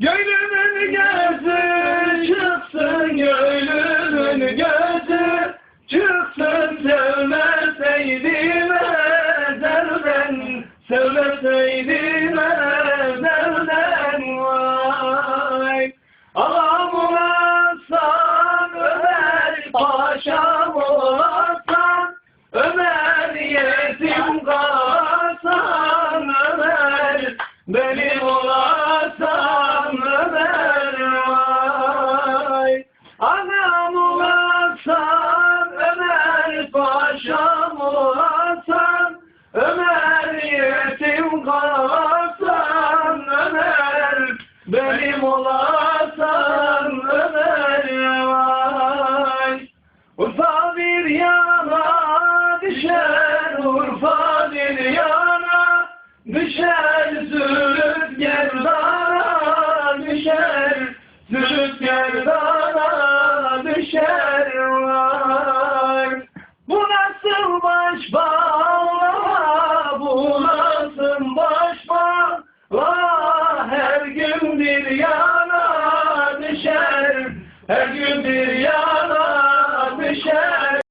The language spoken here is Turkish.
Gönlümün gözü çıksın gönlümün gözü çıksın. Sevmeseydim ezelden sevmeseydim ezelden vay! Ağam olasam Ömer paşam olasam Ömer yetim kalsam Ömer benim olasam olasam Ömer paşam olasam Ömer yetim kalsam Ömer benim olasam Ömer vay Urfa bir yana düşer Urfa bir yana düşer Zülüf gerdana düşer Zülüf gerdana düşer gün bir yana düşer, her gün bir yana düşer.